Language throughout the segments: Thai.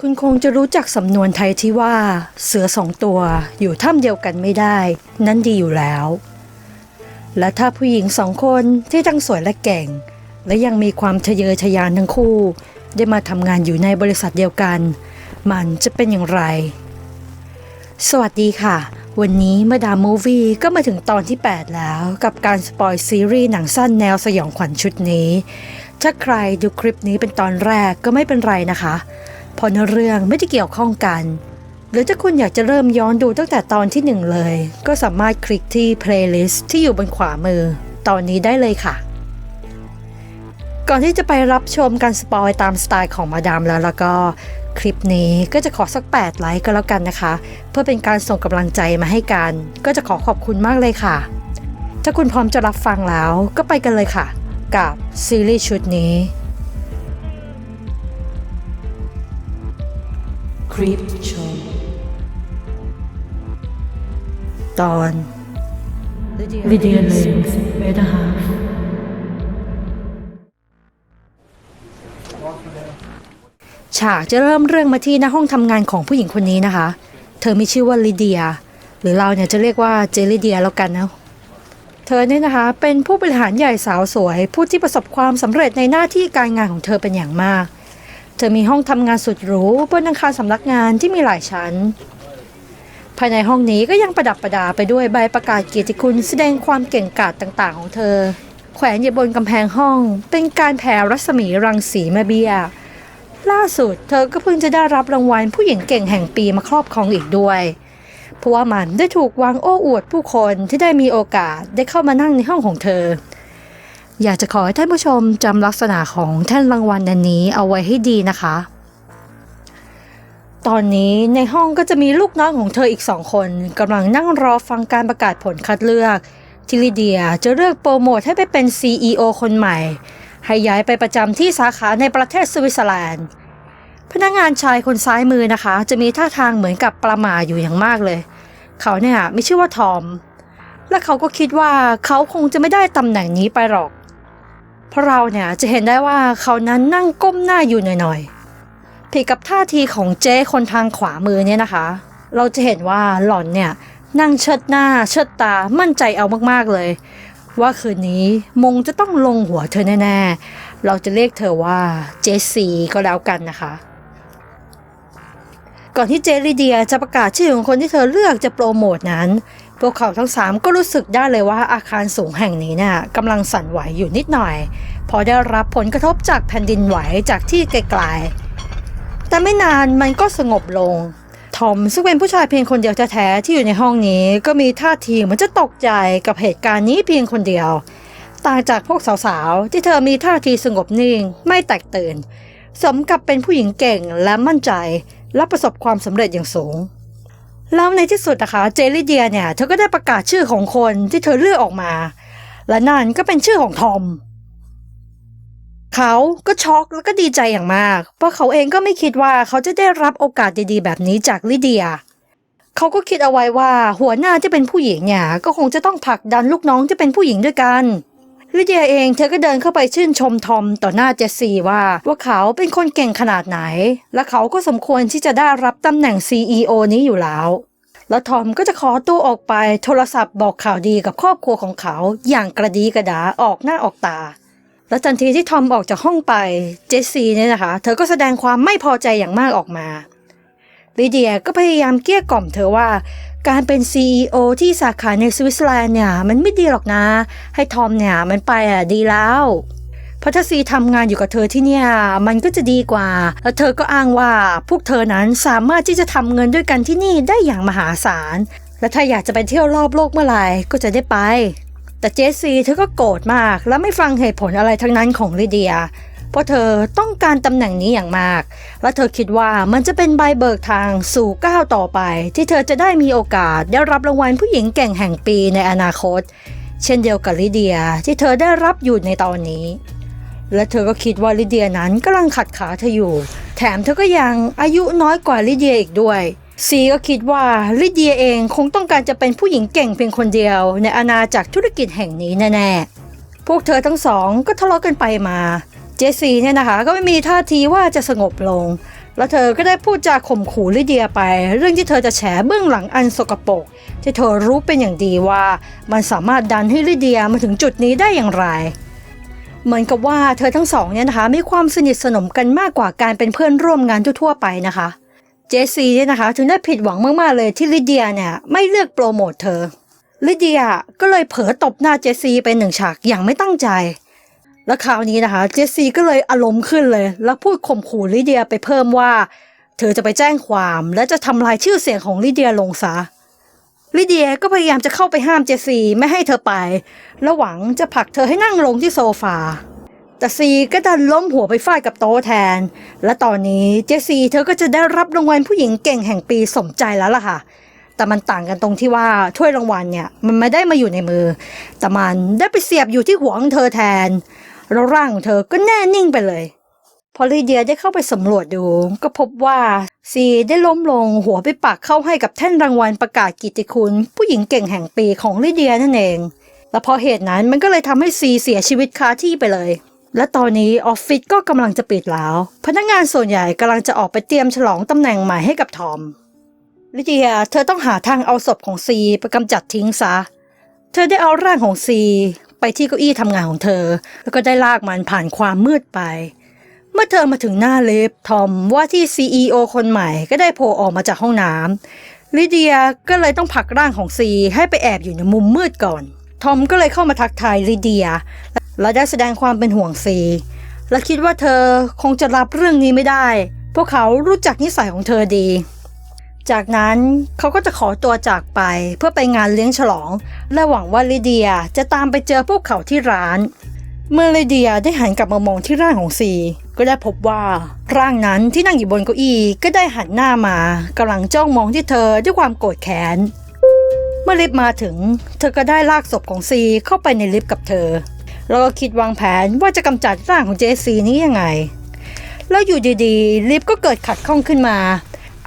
คุณคงจะรู้จักสำนวนไทยที่ว่า เสือสองตัวอยู่ถ้ำเดียวกันไม่ได้ นั่นดีอยู่แล้ว และถ้าผู้หญิงสองคนที่ทั้งสวยและเก่ง และยังมีความทะเยอทะยานทั้งคู่ ได้มาทำงานอยู่ในบริษัทเดียวกัน มันจะเป็นอย่างไร สวัสดีค่ะ วันนี้มาดามมูวี่ก็มาถึงตอนที่ 8 แล้ว กับการสปอยซีรีส์หนังสั้นแนวสยองขวัญชุดนี้ ถ้าใครดูคลิปนี้เป็นตอนแรกก็ไม่เป็นไรนะคะ เพราะเนื้อเรื่องไม่ได้เกี่ยวข้องกัน หรือถ้าคุณอยากจะเริ่มย้อนดูตั้งแต่ตอนที่หนึ่งเลย ก็สามารถคลิกที่ playlist ที่อยู่บนขวามือ ตอนนี้ได้เลยค่ะ ก่อนที่จะไปรับชมการสปอยตามสไตล์ของมาดามแล้วแล้วก็คลิปนี้ก็จะขอสัก 8 ไลค์ก็แล้วกันนะคะ เพื่อเป็นการส่งกำลังใจมาให้กัน ก็จะขอขอบคุณมากเลยค่ะ ถ้าคุณพร้อมจะรับฟังแล้วก็ไปกันเลยค่ะ กับซีรีส์ชุดนี้ คลิปชมตอน Lydia Lane's better half. ฉากจะเริ่มเรื่องมาที่หน้าห้องทำงานของผู้หญิงคนนี้นะคะ เธอมีชื่อว่าลิเดีย หรือเราเนี่ยจะเรียกว่าเจลิเดียแล้วกันนะเธอเนี่ยนะคะ เป็นผู้บริหารใหญ่สาวสวย ผู้ที่ประสบความสำเร็จในหน้าที่การงานของเธอเป็นอย่างมาก เธอมีห้องทำงานสุดหรูบนอาคารสำนักงานที่มีหลายชั้น ภายในห้องนี้ก็ยังประดับประดาไปด้วยใบประกาศเกียรติคุณแสดงความเก่งกาจต่างๆ ของเธอ แขวนอยู่บนกำแพงห้อง เป็นการแผ่รัศมีรังสีแมเบียล่าสุดเธอก็เพิ่งจะได้รับรางวัลผู้หญิงเก่งแห่งปีมาครอบครองอีกด้วยเพราะว่ามันได้ถูกวางโอ้อวดผู้คนที่ได้มีโอกาสได้เข้ามานั่งในห้องของเธอ อยากจะขอให้ท่านผู้ชมจำลักษณะของแท่นรางวัลอันนี้เอาไว้ให้ดีนะคะ ตอนนี้ในห้องก็จะมีลูกน้องของเธออีกสองคนกำลังนั่งรอฟังการประกาศผลคัดเลือกที่ลิเดียจะเลือกโปรโมทให้ไปเป็น CEO คนใหม่ ให้ย้ายไปประจำที่สาขาในประเทศสวิตเซอร์แลนด์ พนักงานชายคนซ้ายมือนะคะ จะมีท่าทางเหมือนกับประหมาอยู่อย่างมากเลย เขาเนี่ยไมีชื่อว่าทอม และเขาก็คิดว่าเขาคงจะไม่ได้ตำแหน่งนี้ไปหรอก เพราะเราเนี่ยจะเห็นได้ว่าเขานั้นนั่งก้มหน้าอยู่หน่อยๆผิดกับท่าทีของเจ๊คนทางขวามือเนี่ยนะคะ เราจะเห็นว่าหล่อนเนี่ยนั่งเชิดหน้าเชิดตามั่นใจเอามากๆเลย ว่าคืนนี้มงจะต้องลงหัวเธอแน่ๆ เราจะเรียกเธอว่าเจสซีก็แล้วกันนะคะ ก่อนที่เจลิเดียจะประกาศชื่อของคนที่เธอเลือกจะโปรโมทนั้น พวกเขาทั้งสามก็รู้สึกได้เลยว่าอาคารสูงแห่งนี้น่ะกำลังสั่นไหวอยู่นิดหน่อย พอได้รับผลกระทบจากแผ่นดินไหวจากที่ไกลๆ แต่ไม่นานมันก็สงบลง ทอมซึ่งเป็นผู้ชายเพียงคนเดียวแท้ๆที่อยู่ในห้องนี้ ก็มีท่าทีเหมือนจะตกใจกับเหตุการณ์นี้เพียงคนเดียว ต่างจากพวกสาวๆ ที่เธอมีท่าทีสงบนิ่ง ไม่แตกตื่น สมกับเป็นผู้หญิงเก่งและมั่นใจและประสบความสำเร็จอย่างสูง แล้วในที่สุดนะคะเจลิเดียเนี่ยเธอก็ได้ประกาศชื่อของคนที่เธอเลือกออกมา และนั่นก็เป็นชื่อของทอมเขาก็ช็อกแล้วก็ดีใจอย่างมาก เพราะเขาเองก็ไม่คิดว่าเขาจะได้รับโอกาสดีๆ แบบนี้จากลิเดีย เขาก็คิดเอาไว้ว่าหัวหน้าที่เป็นผู้หญิงเนี่ยก็คงจะต้องผลักดันลูกน้องที่เป็นผู้หญิงด้วยกัน ลิเดียเองเธอก็เดินเข้าไปชื่นชมทอมต่อหน้าเจสซี่ว่า ว่าเขาเป็นคนเก่งขนาดไหน และเขาก็สมควรที่จะได้รับตำแหน่ง CEO นี้อยู่แล้ว แล้วทอมก็จะขอตัวออกไปโทรศัพท์บอกข่าวดีกับครอบครัวของเขาอย่างกระดีกระดาออกหน้าออกตา แล้วทันทีที่ทอมออกจากห้องไปเจสซี่เนี่ยนะคะ เธอก็แสดงความไม่พอใจอย่างมากออกมา ลิเดียก็พยายามเกลี้ยกล่อมเธอว่า การเป็น CEO ที่สาขาในสวิตเซอร์แลนด์เนี่ยมันไม่ดีหรอกนะ ให้ทอมเนี่ยมันไปอะดีแล้วพราะถ้าซีทำงานอยู่กับเธอที่เนี่ยมันก็จะดีกว่า แล้วเธอก็อ้างว่าพวกเธอนั้นสามารถที่จะทำเงินด้วยกันที่นี่ได้อย่างมหาศาล และถ้าอยากจะไปเที่ยวรอบโลกเมื่อไหร่ก็จะได้ไป แต่เจสซีเธอก็โกรธมาก และไม่ฟังเหตุผลอะไรทั้งนั้นของลิเดีย เพราะเธอต้องการตำแหน่งนี้อย่างมาก และเธอคิดว่ามันจะเป็นใบเบิกทางสู่ก้าวต่อไป ที่เธอจะได้มีโอกาสได้รับรางวัลผู้หญิงเก่งแห่งปีในอนาคต เช่นเดียวกับลิเดียที่เธอได้รับอยู่ในตอนนี้ และเธอก็คิดว่าลิเดียนั้นกำลังขัดขาเธออยู่ แถมเธอก็ยังอายุน้อยกว่าลิเดียอีกด้วยซีก็คิดว่าลิเดียเองคงต้องการจะเป็นผู้หญิงเก่งเพียงคนเดียว ในอาณาจักรธุรกิจแห่งนี้แน่ๆ พวกเธอทั้งสองก็ทะเลาะกันไปมา เจสซีเนี่ยนะคะก็ไม่มีท่าทีว่าจะสงบลง แล้วเธอก็ได้พูดจาข่มขู่ลิเดียไป เรื่องที่เธอจะแฉเบื้องหลังอันสกปรกที่เธอรู้เป็นอย่างดีว่า มันสามารถดันให้ลิเดียมาถึงจุดนี้ได้อย่างไรเหมือนกับว่าเธอทั้งสองเนี่ยนะคะมีความสนิทสนมกันมากกว่าการเป็นเพื่อนร่วมงานทั่วๆไปนะคะ เจสซีเนี่ยนะคะถึงได้ผิดหวังมากๆเลยที่ลิเดียเนี่ยไม่เลือกโปรโมทเธอลิเดียก็เลยเผลอตบหน้าเจสซีไปหนึ่งฉากอย่างไม่ตั้งใจ แล้วคราวนี้นะคะ เจสซีก็เลยอารมณ์ขึ้นเลย แล้วพูดข่มขู่ลิเดียไปเพิ่มว่า เธอจะไปแจ้งความ และจะทำลายชื่อเสียงของลิเดียลงซะลิเดียก็พยายามจะเข้าไปห้ามเจสซีไม่ให้เธอไปและหวังจะผลักเธอให้นั่งลงที่โซฟาแต่ซีก็ดันล้มหัวไปฟาดกับโต๊ะแทน และตอนนี้เจสซีเธอก็จะได้รับรางวัลผู้หญิงเก่งแห่งปีสมใจแล้วล่ะค่ะ แต่มันต่างกันตรงที่ว่าถ้วยรางวัลเนี่ยมันไม่ได้มาอยู่ในมือ แต่มันได้ไปเสียบอยู่ที่หัวของเธอแทน แล้วร่างของเธอก็แน่นิ่งไปเลย พอลีเดียได้เข้าไปสำรวจดู ก็พบว่าซีได้ล้มลงหัวไปปักเข้าให้กับแท่นรางวัลประกาศกิติคุณ ผู้หญิงเก่งแห่งปีของลีเดียนั่นเองและพราะเหตุนั้นมันก็เลยทำให้ซีเสียชีวิตคาที่ไปเลย และตอนนี้ออฟฟิศก็กำลังจะปิดแล้ว พนักงานส่วนใหญ่กำลังจะออกไปเตรียมฉลองตำแหน่งใหม่ให้กับทอมลิเดียเธอต้องหาทางเอาศพของซีไปกำจัดทิ้งซะ เธอได้เอาร่างของซี ไปที่เก้าอี้ทำงานของเธอ แล้วก็ได้ลากมันผ่านความมืดไป เมื่อเธอมาถึงหน้าลิฟทอมว่าที่ CEO คนใหม่ก็ได้โผล่ออกมาจากห้องน้ำลิเดียก็เลยต้องผลักร่างของซีให้ไปแอบอยู่ในมุมมืดก่อน ทอมก็เลยเข้ามาทักทายลิเดีย และได้แสดงความเป็นห่วงซีและคิดว่าเธอคงจะรับเรื่องนี้ไม่ได้ พวกเขารู้จักนิสัยของเธอดี จากนั้นเขาก็จะขอตัวจากไปเพื่อไปงานเลี้ยงฉลอง และหวังว่าลิเดียจะตามไปเจอพวกเขาที่ร้าน เมื่อลิเดียได้หันกลับมามองที่ร่างของซีก็ได้พบว่าร่างนั้นที่นั่งอยู่บนเก้าอี้ก็ได้หันหน้ามากำลังจ้องมองที่เธอด้วยความโกรธแค้นเมื่อลิฟต์มาถึง เธอก็ได้ลากศพของซีเข้าไปในลิฟต์กับเธอ แล้วก็คิดวางแผนว่าจะกำจัดร่างของเจสซีนี้ยังไง แล้วอยู่ดีๆ ลิฟต์ก็เกิดขัดข้องขึ้นมา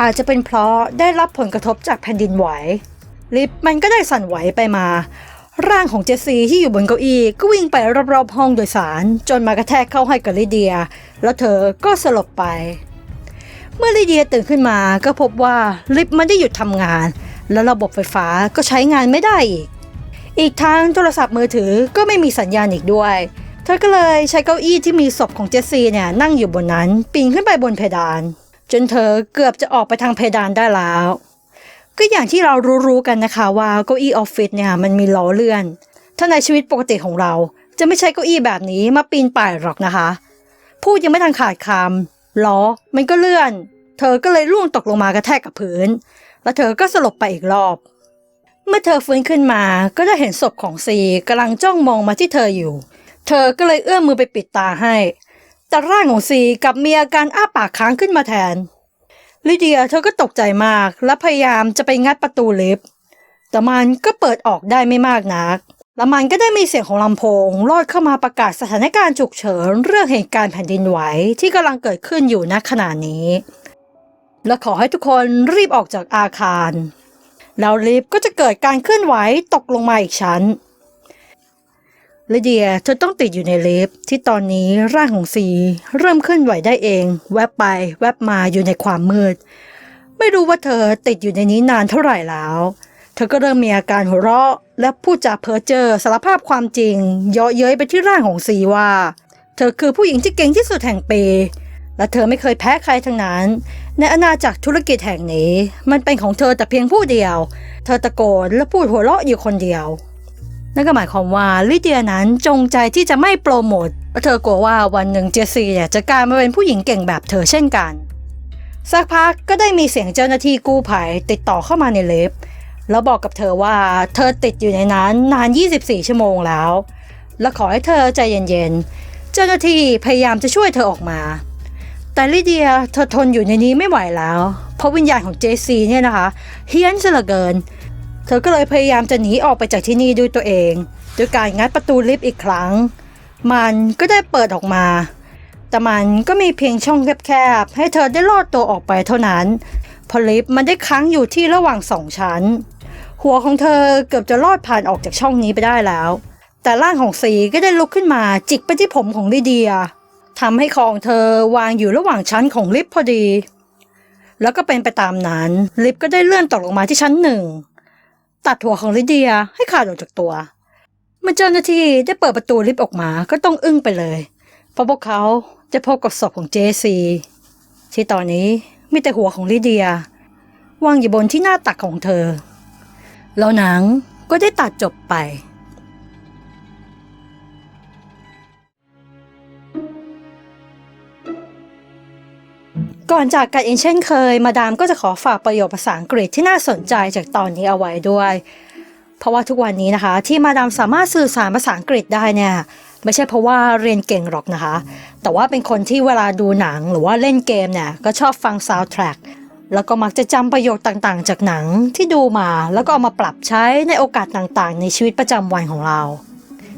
อาจจะเป็นเพราะได้รับผลกระทบจากแผ่นดินไหว ลิฟต์มันก็ได้สั่นไหวไปมา ร่างของเจสซีที่อยู่บนเก้าอี้ก็วิ่งไปรอบๆห้องโดยสาร จนมากระแทกเข้าให้กับลิเดีย แล้วเธอก็สลบไป เมื่อลิเดียตื่นขึ้นมาก็พบว่าลิฟต์ไม่ได้หยุดทำงาน และระบบไฟฟ้าก็ใช้งานไม่ได้อีก อีกทั้งโทรศัพท์มือถือก็ไม่มีสัญญาณอีกด้วยเธอก็เลยใช้เก้าอี้ที่มีศพของเจสซีเนี่ยนั่งอยู่บนนั้นปีนขึ้นไปบนเพดาน จนเธอเกือบจะออกไปทางเพดานได้แล้ว ก็อย่างที่เรารู้ๆกันนะคะว่าเก้าอี้ออฟฟิศเนี่ยมันมีล้อเลื่อน ถ้าในชีวิตปกติของเรา จะไม่ใช้เก้าอี้แบบนี้มาปีนป่ายหรอกนะคะ พูดยังไม่ทันขาดคำล้อมันก็เลื่อน เธอก็เลยร่วงตกลงมากระแทกกับพื้น แล้วเธอก็สลบไปอีกรอบ เมื่อเธอฟื้นขึ้นมาก็ได้เห็นศพของซีกำลังจ้องมองมาที่เธออยู่ เธอก็เลยเอื้อมมือไปปิดตาให้ แต่ร่างของซีกับมีอาการอ้าปากค้างขึ้นมาแทน ลิเดียเธอก็ตกใจมากและพยายามจะไปงัดประตูลิฟต์แต่มันก็เปิดออกได้ไม่มากนัก แล้วมันก็ได้มีเสียงของลำโพงลอดเข้ามาประกาศสถานการณ์ฉุกเฉินเรื่องเหตุการณ์แผ่นดินไหวที่กำลังเกิดขึ้นอยู่ณขณะนี้ และขอให้ทุกคนรีบออกจากอาคาร แล้วลิฟต์ก็จะเกิดการเคลื่อนไหวตกลงมาอีกชั้น ลิเดียเธอต้องติดอยู่ในลิฟต์ที่ตอนนี้ร่างของซีเริ่มเคลื่อนไหวได้เอง แวบไปแวบมาอยู่ในความมืด ไม่รู้ว่าเธอติดอยู่ในนี้นานเท่าไหร่แล้ว เธอก็เริ่มมีอาการหัวเราะ และพูดจาเพ้อเจ้อสารภาพความจริง เยาะเย้ยไปที่ร่างของซีว่า เธอคือผู้หญิงที่เก่งที่สุดแห่งปี และเธอไม่เคยแพ้ใครทั้งนั้น ในอาณาจักรธุรกิจแห่งนี้ มันเป็นของเธอแต่เพียงผู้เดียว เธอตะโกนและพูดหัวเราะอยู่คนเดียว นั่นก็หมายความว่าลิเดียนั้นจงใจที่จะไม่โปรโมทเพราะเธอกลัวว่าวันหนึ่งเจสซี่จะกลายมาเป็นผู้หญิงเก่งแบบเธอเช่นกัน สักพักก็ได้มีเสียงเจ้าหน้าที่กู้ภัยติดต่อเข้ามาในเลฟแล้วบอกกับเธอว่าเธอติดอยู่ในนั้นนาน 24 ชั่วโมงแล้ว และขอให้เธอใจเย็นๆ เจ้าหน้าที่พยายามจะช่วยเธอออกมา แต่ลิเดียเธอทนอยู่ในนี้ไม่ไหวแล้ว เพราะวิญญาณของเจสซี่เนี่ยนะคะเฮี้ยนซะเหลือเกินเเธอก็เลยพยายามจะหนีออกไปจากที่นี่ด้วยตัวเองด้วยการงัดประตูลิฟต์อีกครั้ง มันก็ได้เปิดออกมา แต่มันก็มีเพียงช่องแคบๆให้เธอได้ลอดตัวออกไปเท่านั้นเพอลิฟต์มันได้ค้างอยู่ที่ระหว่างสองชั้น หัวของเธอเกือบจะลอดผ่านออกจากช่องนี้ไปได้แล้ว แต่ร่างของสีก็ได้ลุกขึ้นมาจิกไปที่ผมของลิเดียทำให้คอของเธอวางอยู่ระหว่างชั้นของลิฟต์พอดี แล้วก็เป็นไปตามนั้น ลิฟต์ก็ได้เลื่อนตกลงมาที่ชั้นหนึ่ง ตัดหัวของลิเดียให้ขาดออกจากตัว เมื่อเจ้าหน้าที่ได้เปิดประตูลิฟต์ออกมาก็ต้องอึ้งไปเลย เพราะพวกเขาจะพบกับศพของเจซีที่ตอนนี้มีแต่หัวของลิเดียวางอยู่บนที่หน้าตักของเธอ แล้วหนังก็ได้ตัดจบไป ก่อนจากกันเองเช่นเคย มาดามก็จะขอฝากประโยคภาษาอังกฤษที่น่าสนใจจากตอนนี้เอาไว้ด้วย เพราะว่าทุกวันนี้นะคะ ที่มาดามสามารถสื่อสารภาษาอังกฤษได้เนี่ยไม่ใช่เพราะว่าเรียนเก่งหรอกนะคะ แต่ว่าเป็นคนที่เวลาดูหนังหรือว่าเล่นเกมเนี่ยก็ชอบฟังซาวด์แทร็กแล้วก็มักจะจำประโยคต่างๆ จากหนังที่ดูมาแล้วก็เอามาปรับใช้ในโอกาสต่างๆ ในชีวิตประจำวันของเรา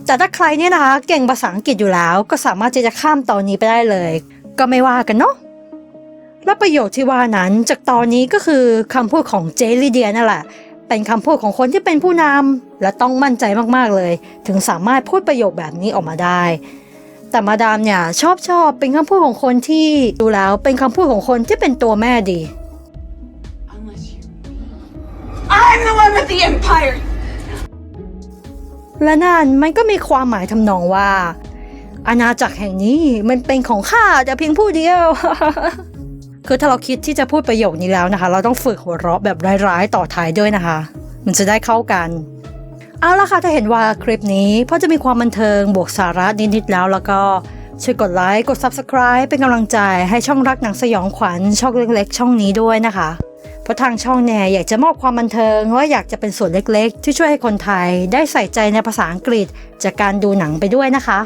แต่ถ้าใครเนี่ยนะคะเก่งภาษาอังกฤษอยู่แล้ว ก็สามารถที่จะข้ามตอนนี้ไปได้เลย ก็ไม่ว่ากันเนาะ และประโยชน์ที่ว่านั้นจากตอนนี้ก็คือคำพูดของเจลิเดียนั่นแหละ เป็นคำพูดของคนที่เป็นผู้นำและต้องมั่นใจมากๆเลย ถึงสามารถพูดประโยคแบบนี้ออกมาได้ แต่มาดามเนี่ยชอบชอบเป็นคำพูดของคนที่ดูแล้วเป็นคำพูดของคนที่เป็นตัวแม่ดี Unless you. I'm the one with the empire! และนั่นมันก็มีความหมายทำนองว่า อาณาจักรแห่งนี้มันเป็นของข้าแต่เพียงผู้เดียว คือถ้าเราคิดที่จะพูดประโยคนี้แล้วนะคะ เราต้องฝึกหัวเราะแบบร้ายๆต่อท้ายด้วยนะคะ มันจะได้เข้ากัน เอาละค่ะถ้าเห็นว่าคลิปนี้พราะจะมีความบันเทิงบวกสาระนิดๆแล้วแล้วก็ช่วยกดไลค์กด Subscribe เป็นกำลังใจให้ช่องรักหนังสยองขวัญช่องเล็กๆ ช่องนี้ด้วยนะคะ เพราะทางช่องเนี่ยอยากจะมอบความบันเทิงและอยากจะเป็นส่วนเล็กๆ ที่ช่วยให้คนไทยได้ใส่ใจในภาษาอังกฤษ จากการดูหนังไปด้วยนะคะ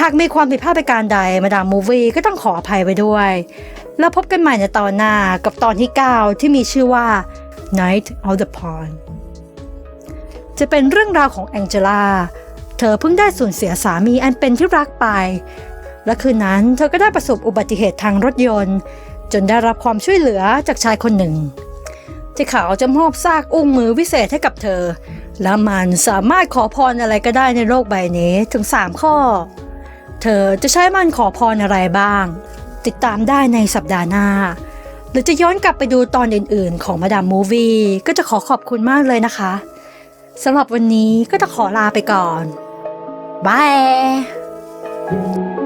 หากมีความผิดพลาดประการใดมาดามมูวี่ก็ต้องขออภัยไว้ด้วย แล้วพบกันใหม่ในตอนหน้ากับตอนที่ 9 ที่มีชื่อว่า Night of the Pawn จะเป็นเรื่องราวของแองเจล่า เธอเพิ่งได้สูญเสียสามีอันเป็นที่รักไป และคืนนั้นเธอก็ได้ประสบอุบัติเหตุทางรถยนต์ จนได้รับความช่วยเหลือจากชายคนหนึ่ง ที่เขาจะมอบซากอุ้งมือวิเศษให้กับเธอ และมันสามารถขอพรอะไรก็ได้ในโลกใบนี้ถึง 3 ข้อ เธอจะใช้มันขอพรอะไรบ้าง ติดตามได้ในสัปดาห์หน้า หรือจะย้อนกลับไปดูตอนอื่นๆ ของมาดามมูวี่ก็จะขอขอบคุณมากเลยนะคะสำหรับวันนี้ก็จะขอลาไปก่อนบาย